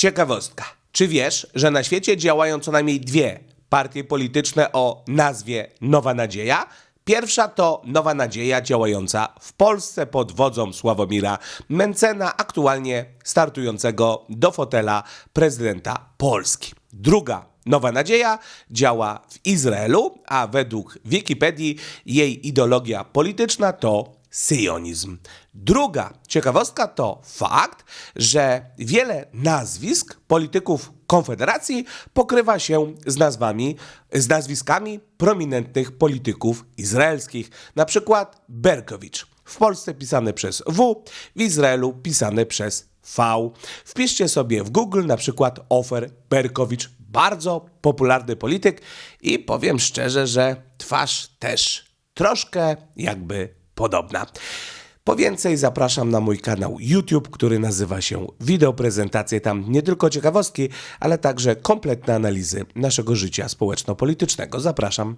Ciekawostka. Czy wiesz, że na świecie działają co najmniej dwie partie polityczne o nazwie Nowa Nadzieja? Pierwsza to Nowa Nadzieja działająca w Polsce pod wodzą Sławomira Mencena, aktualnie startującego do fotela prezydenta Polski. Druga Nowa Nadzieja działa w Izraelu, a według Wikipedii jej ideologia polityczna to syjonizm. Druga ciekawostka to fakt, że wiele nazwisk polityków Konfederacji pokrywa się z nazwami, z nazwiskami prominentnych polityków izraelskich, na przykład Berkowicz. W Polsce pisane przez W, w Izraelu pisane przez V. Wpiszcie sobie w Google na przykład Ofer Berkowicz, bardzo popularny polityk i powiem szczerze, że twarz też troszkę jakby podobna. Po więcej zapraszam na mój kanał YouTube, który nazywa się Wideo Prezentacje. Tam nie tylko ciekawostki, ale także kompletne analizy naszego życia społeczno-politycznego. Zapraszam.